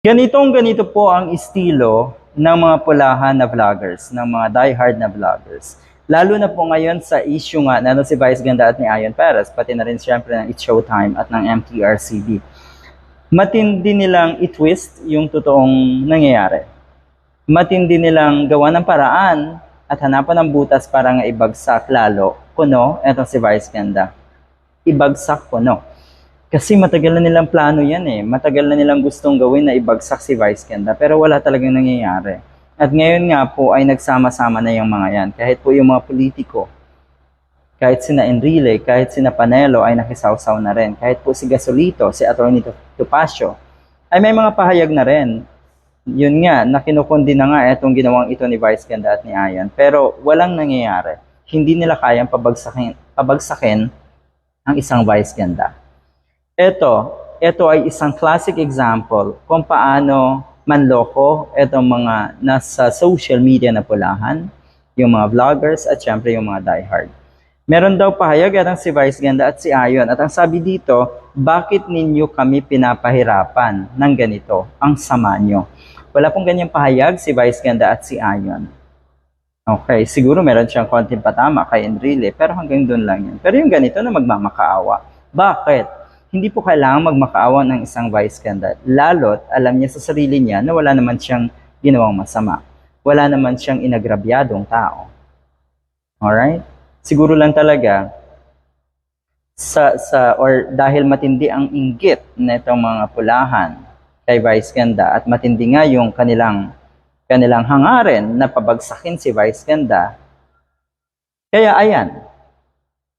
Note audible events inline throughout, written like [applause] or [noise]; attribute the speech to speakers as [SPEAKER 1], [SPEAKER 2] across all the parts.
[SPEAKER 1] Ganitong ganito po ang estilo ng mga pulahan na vloggers, ng mga diehard na vloggers. Lalo na po ngayon sa issue nga na si Vice Ganda at ni Ayon Perez, pati na rin siyempre ng It's Showtime at ng MTRCB. Matindi nilang i-twist yung totoong nangyayari. Matindi nilang gawa ng paraan at hanapan ng butas para nga ibagsak lalo kuno etong si Vice Ganda. Ibagsak kuno. Kasi matagal na nilang plano yan eh. Matagal na nilang gustong gawin na ibagsak si Vice Ganda pero wala talagang nangyayari. At ngayon nga po ay nagsama-sama na yung mga yan. Kahit po yung mga politiko, kahit sina Enrile, kahit sina Panelo ay nakisawsaw na rin. Kahit po si Gasolito, si Atty. Tupacio, ay may mga pahayag na rin. Yun nga, na kinukundi na nga itong ginawang ito ni Vice Ganda at ni Ayan. Pero walang nangyayari. Hindi nila kayang pabagsakin, pabagsakin ang isang Vice Ganda. Ito, ito ay isang classic example kung paano manloko itong mga nasa social media na pulahan, yung mga vloggers at syempre yung mga diehard. Meron daw pahayag at si Vice Ganda at si Ayon. At ang sabi dito, bakit ninyo kami pinapahirapan ng ganito? Ang sama nyo. Wala pong ganyang pahayag si Vice Ganda at si Ayon. Okay, siguro meron siyang konting patama kay Enrile, pero hanggang doon lang yan. Pero yung ganito na magmamakaawa. Bakit? Hindi po kailangan magmakaawa ng isang vice ganda. Lalo't alam niya sa sarili niya na wala naman siyang ginawang masama. Wala naman siyang inagrabyadong tao. Alright? Siguro lang talaga, sa, sa, or dahil matindi ang inggit nitong mga pulahan kay Vice Ganda at matindi nga yung kanilang kanilang hangarin na pabagsakin si Vice Ganda, kaya ayan.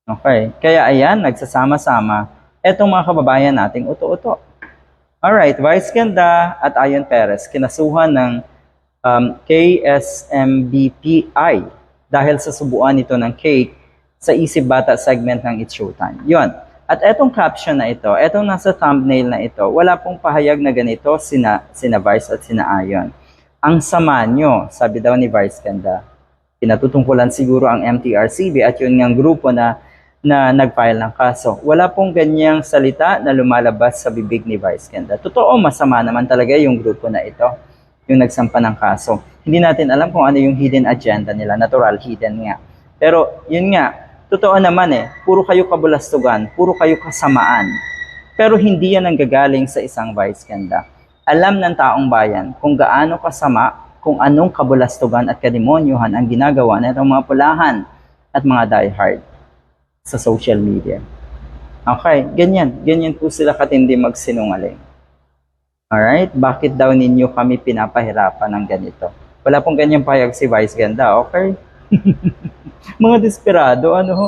[SPEAKER 1] Okay, kaya ayan, nagsasama-sama etong mga kababayan nating uto-uto. Alright, Vice Ganda at Ayon Perez, kinasuhan ng um, KSMBPI dahil sa subuan nito ng cake sa Isip Bata segment ng It's Showtime. Yun. At etong caption na ito, etong nasa thumbnail na ito, wala pong pahayag na ganito sina, sina Vice at sina Ayon. Ang sama nyo, sabi daw ni Vice Ganda, pinatutungkulan siguro ang MTRCB at yun ngang grupo na na nag-file ng kaso. Wala pong ganyang salita na lumalabas sa bibig ni Vice Ganda. Totoo, masama naman talaga yung grupo na ito, yung nagsampa ng kaso. Hindi natin alam kung ano yung hidden agenda nila, natural hidden nga. Pero yun nga, totoo naman eh, puro kayo kabulastugan, puro kayo kasamaan. Pero hindi yan ang gagaling sa isang Vice Ganda. Alam ng taong bayan kung gaano kasama, kung anong kabulastugan at kademonyuhan ang ginagawa ng mga pulahan at mga diehard sa social media. Okay, ganyan. Ganyan po sila katindi magsinungaling. Alright? Bakit daw ninyo kami pinapahirapan ng ganito? Wala pong ganyang payag si Vice Ganda, okay? [laughs] Mga desperado, ano ho?